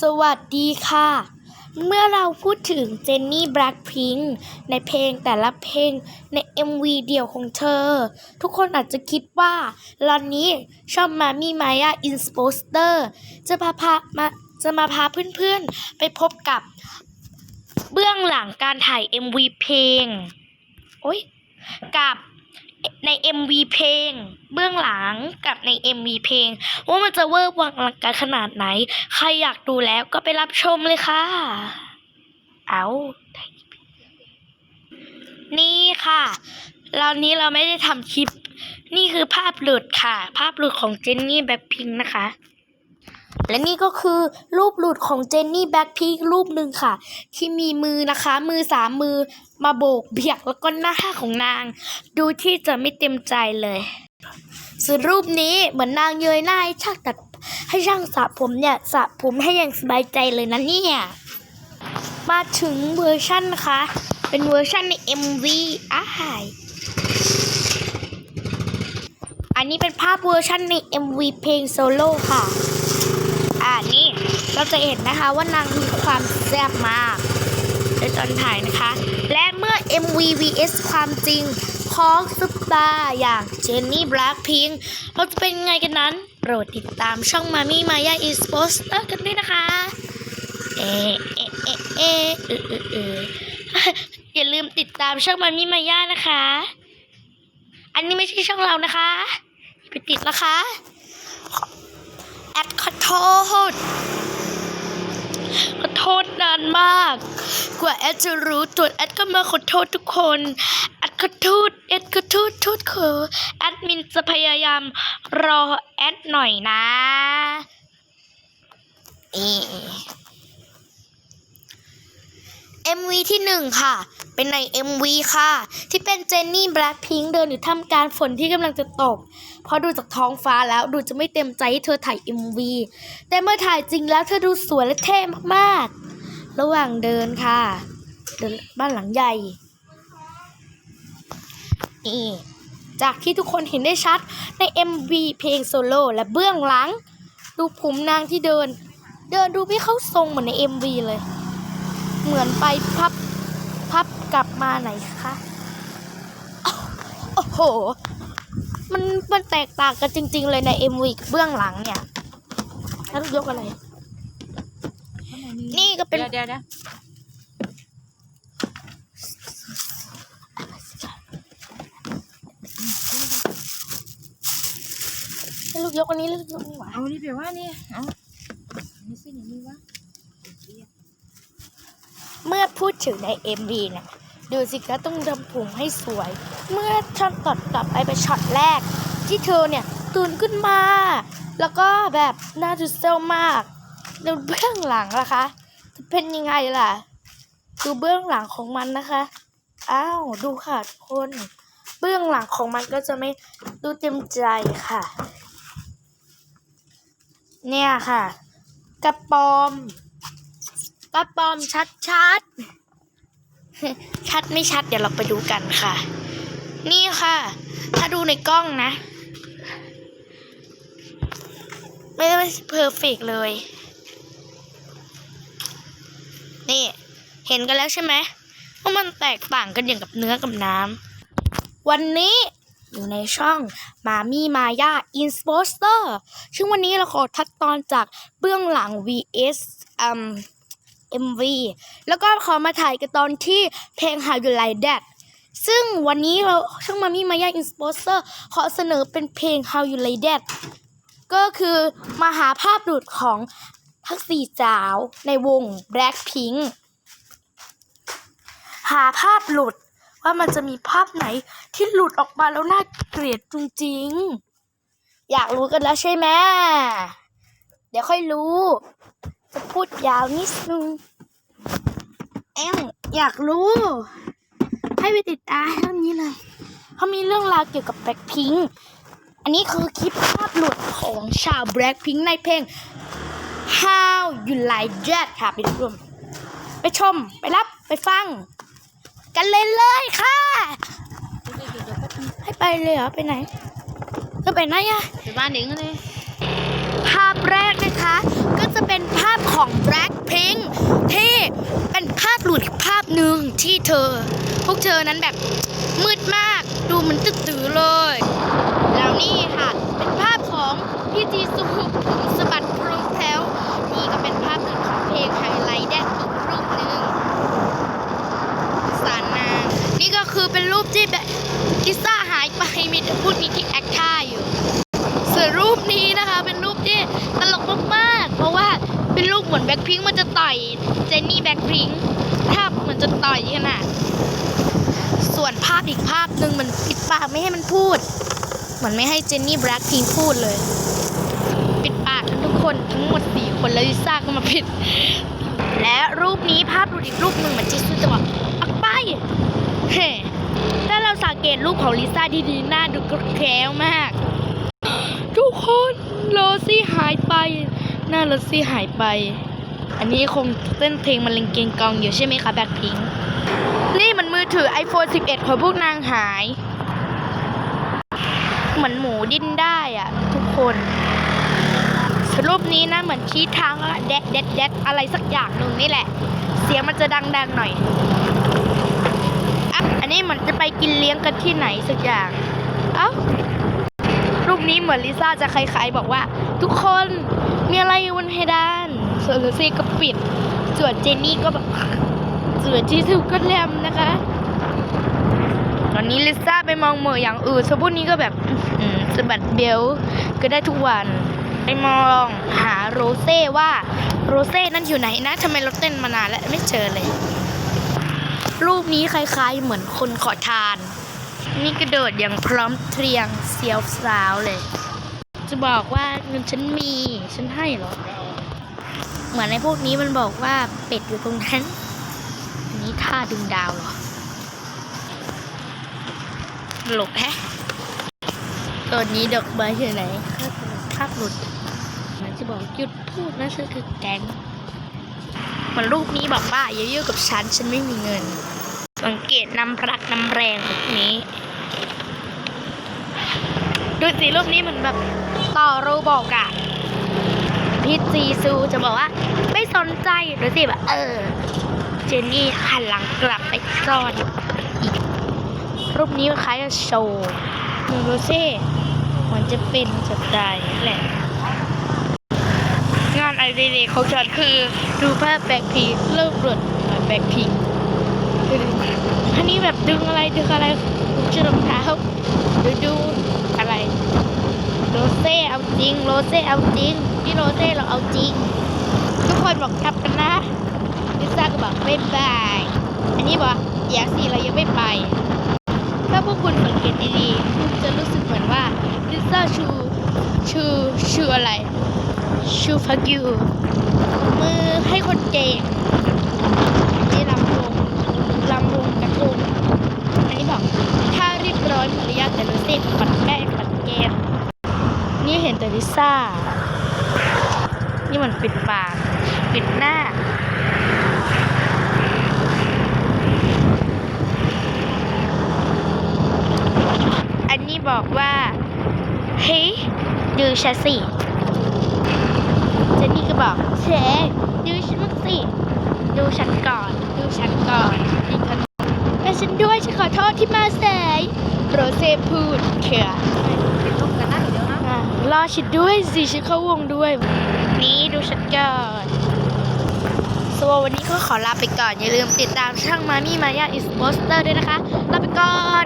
สวัสดีค่ะ เมื่อเราพูดถึงเจนนี่แบล็ k พิงในเพลงแต่ละเพลงใน MV เดี่ยวของเธอ ทุกคนอาจจะคิดว่าลอนนี้ชอบมามีมายาอินสโปสเตอร์จะพาพามาจะมาพาเพื่อนๆ ไปพบกับเบื้องหลังการถ่าย MV เพลง โอ๊ย กับ ใน MV เพลง เบื้องหลังกับใน MV เพลง ว่ามันจะเวอร์วังอลังการขนาดไหน ใครอยากดูแล้วก็ไปรับชมเลยค่ะ เอานี่ค่ะเรานี้เราไม่ได้ทำคลิป นี่คือภาพหลุดค่ะ ภาพหลุดของเจนนี่แบ็คพิงนะคะ และนี่ก็คือรูปหลุดของเจนนี่แบ็คพิงรูปหนึ่งค่ะ ที่มีมือนะคะ มือสามมือมาโบกเบียกแล้วก็หน้าของนาง ดูที่จะไม่เต็มใจเลย ส่วนรูปนี้เหมือนนางเยยหน้าให้ช่างตัดให้ช่างสระผมเนี่ยสระผมให้อย่างสบายใจเลยนะเนี่ย มาถึงเวอร์ชันนะคะ เป็นเวอร์ชันใน MV อ้ายอันนี้เป็นภาพเวอร์ชันใน MV เพลงโซโล่ค่ะ เราจะเห็นนะคะว่านางมีความแซ่บมากในตอนถ่ายนะคะ และเมื่อ MV vs ความจริงของซุปตาร์อย่างเจนนี่แบล็คพิงเราจะเป็นไงกันนั้น โปรดติดตามช่องมามี่มายาอิสโปสเตอร์กันด้วยนะคะ เอเอเอเอเออเออเอออย่าลืมติดตามช่องมามี่มายานะคะ อันนี้ไม่ใช่ช่องเรานะคะไปติดนะคะแอดขอโทษ ขอโทษนานมาก กว่าแอดจะรู้ตัวแอดก็มาขอโทษทุกคนแอดขอโทษแอดขอโทษโทษขอแอดมินจะพยายามรอแอดหน่อยนะ เอ MV ที่หนึ่งค่ะ เป็นใน MV ค่ะ ที่เป็นเจนนี่แบล็คพิงค์เดินอยู่ท่ามกลางฝนที่กำลังจะตก เพราะดูจากท้องฟ้าแล้วดูจะไม่เต็มใจให้เธอถ่าย MV แต่เมื่อถ่ายจริงแล้วเธอดูสวยและเท่มากๆ ระหว่างเดินค่ะ เดินบ้านหลังใหญ่นี่จากที่ทุกคนเห็นได้ชัดใน MV เพลงโซโล่และเบื้องหลัง ดูผมนางที่เดิน เดินดูไม่เข้าทรงเหมือนใน MV เลย เหมือนไปพับพับกลับมาไหนคะโอ้โห มันมันแตกต่างกันจริง ๆ เลยใน MV กับเบื้องหลังเนี่ยแล้วยกอะไร นี่ก็เป็นเดี๋ยวเดี๋ยวเดี๋ยวให้ลูกยกอันนี้ลูกยกอันนี้หวาเอานี่ไปว่านี่ เอานี่สินี่วะเมื่อพูดถึงใน MV เนี่ยดูสิคะต้องทำผมให้สวย เมื่อช็อตตัดกลับไปเป็นช็อตแรก ที่เธอเนี่ยตื่นขึ้นมา แล้วก็แบบน่าจะเซลมากดูเบื้องหลังล่ะคะจะเป็นยังไงล่ะ ดูเบื้องหลังของมันนะคะ อ้าว ดูค่ะทุกคน เบื้องหลังของมันก็จะไม่ดูเต็มใจค่ะ เนี่ยค่ะ กระปอม กระปอมชัดชัดชัดไม่ชัดเดี๋ยวเราไปดูกันค่ะ นี่ค่ะ ถ้าดูในกล้องนะ ไม่ได้เพอร์เฟกเลย นี่ เห็นกันแล้วใช่ไหมว่ามันแตกต่างกันอย่างกับเนื้อกับน้ำวันนี้อยู่ในช่องมามี่มายาอินสโปสเตอร์ซึ่งวันนี้เราขอทัดตอนจากเบื้องหลัง vs อืม MV แล้วก็ขอมาถ่ายกันตอนที่เพลง How You Like That ซึ่งวันนี้เราช่องมามี่มายาอินสปสเตอร์ขอเสนอเป็นเพลง How You Like That ก็คือมาหาภาพหลุดของทั้งสี่สาวในวง Blackpink หาภาพหลุดว่ามันจะมีภาพไหนที่หลุดออกมาแล้วน่าเกลียดจริงๆ อยากรู้กันแล้วใช่ไหม เดี๋ยวค่อยรู้ จะพูดยาวนิดนึง เอ็มอยากรู้ ให้ไปติดตามเรื่องนี้เลยเขามีเรื่องราวเกี่ยวกับแบล็คพิงค์อันนี้คือคลิปภาพหลุดของชาวแบล็คพิงค์ในเพลง How You Like That ค่ะไปดูไปชม ไปรับ ไปฟัง กันเลยเลยค่ะ ให้ไปเลยเหรอ ไปไหนจะไปไหนอะ ไปบ้านเด็กเลย ภาพแรกนะคะ ก็จะเป็นภาพ ของ Blackpink ที่เป็นภาพหลุดภาพหนึ่งที่เธอ พวกเธอนั้นแบบมืดมากดูเหมือนตึกตื้อเลย แล้วนี่ค่ะ เป็นภาพของพี่จีซูผมสะบัดพรุ่งแถวนี่ก็เป็นภาพหนึ่งของเพลงไฮไลท์แดนอีกรูปหนึ่งสารนานี่ก็คือเป็นรูปที่แบบกิซ่าหายไปมีแต่พูดมีที่ มือนแบ็คพิงมันจะต่อยเจนนี่แบ็คพิงค์ถ้าเหมือนจะต่อยขนาดส่วนภาพอีกภาพหนึ่งมันปิดปากไม่ให้มันพูด เหมือนไม่ให้เจนนี่แบ็คพิงพูดเลย ปิดปากกันทุกคนทั้งหมดสี่คนแล้วลิซ่าก็มาปิด และรูปนี้ภาพดูอีกรูปหนึ่งเหมือนจิซูจะบอกออกไปเฮ้ถ้าเราสังเกตรูปของลิซ่าดีๆหน้าดูกแค้วมาก ทุกคนโรซี่หายไป หน้าโรซี่หายไป อันนี้คงเต้นเพลงมันเลงเกงกองอยู่ใช่ไหมคะแบ็คพิงนี่มันมือถือ iPhone 11 ของพวกนางหาย เหมือนหมูดิ้นได้อะทุกคนรูปนี้นะเหมือนชี้ทางแล้วแดดแดดแดดอะไรสักอย่างหนึ่งนี่แหละ เสียงมันจะดังๆหน่อยอะอันนี้เหมือนจะไปกินเลี้ยงกันที่ไหนสักอย่าง เอ้ารูปนี้เหมือนลิซ่าจะคล้ายๆบอกว่า ทุกคนมีอะไรอยู่บนเพดาน ส่วนลูซี่ก็ปิด ส่วนเจนนี่ก็แบบส่วนจีซูก็แลมนะคะ ตอนนี้ลิซ่าไปมองเหมออย่างอื่นส่วนพวกนี้ก็แบบสะบัดเบลก็ได้ทุกวัน ไปมองหาโรเซ่ว่าโรเซ่นั่นอยู่ไหนนะทำไมเราเต้นมานานแล้วไม่เจอเลย รูปนี้คล้ายๆเหมือนคนขอทาน นี่กระโดดอย่างพร้อมเพรียงเสียวสาวเลย จะบอกว่าเงินฉันมี ฉันให้หรอ เหมือนในพวกนี้มันบอกว่าเป็ดอยู่ตรงนั้น อันนี้ท่าดึงดาวเหรอตลกแฮะตอนนี้ดอกไม้อยู่ไหนภาพหลุด มันจะบอกหยุดพูดนะฉันคือแก๊งเหมือนรูปนี้บอกว่าอย่ายุ่งกับฉัน ฉันไม่มีเงิน สังเกตนำพลักนำแรงแบบนี้ ดูสิรูปนี้เหมือนแบบต่อโรบอกอะ พี่จีซูจะบอกว่าไม่สนใจดูสิแบบเออ เจนนี่หันหลังกลับไปซ่อนอีกรูปนี้คล้ายกับโชว์มึงดูสิมันจะเป็นจะตายนั่แหละ งานไอเดียของฉันคือ ดูภาพแบ็คพีเริ่มหลุดแบ็คพีอันนี้แบบดึงอะไรดึงอะไรชุดรองเท้าดูดู โรเซ่เอาจริง โรเซ่เอาจริง พี่โรเซ่เราเอาจริง ทุกคนบอกทับกันนะลิซ่าก็บอกบ๊ายบาย อันนี้บอกอยากสิเรายังไม่ไป ถ้าพวกคุณสังเกตดีๆคุณจะรู้สึกเหมือนว่าลิซ่าชูชูชูอะไรชูฟักยูมือให้คนเก่งนี่ลำวง ลำวงกระทงอันนี้บอกถ้าเรียบร้อยมารยาทแต่รู้สึกปัดแก้มปัดแก้มนี่เห็นแต่ลิ ซ่า นี่มันปิดปาก ปิดหน้า อันนี้บอกว่า เฮ้ยดูฉันสิเจนนี่ก็บอกเชดูฉันบ้งสิ ดูฉันก่อน ดูฉันก่อนนี่ขนมและฉันด้วยฉันขอโทษที่มาสายโรเซ่พูดเถื่อเป็นลูกกันนะเดี๋ยวนะ รอชิดด้วยสิชิดเข้าวงด้วย นี่ดูชัดก่อนสวัสดีวันนี้ก็ขอลาไปก่อน อย่าลืมติดตามช่างมามี่มายาอิสโปสเตอร์ด้วยนะคะ ลาไปก่อน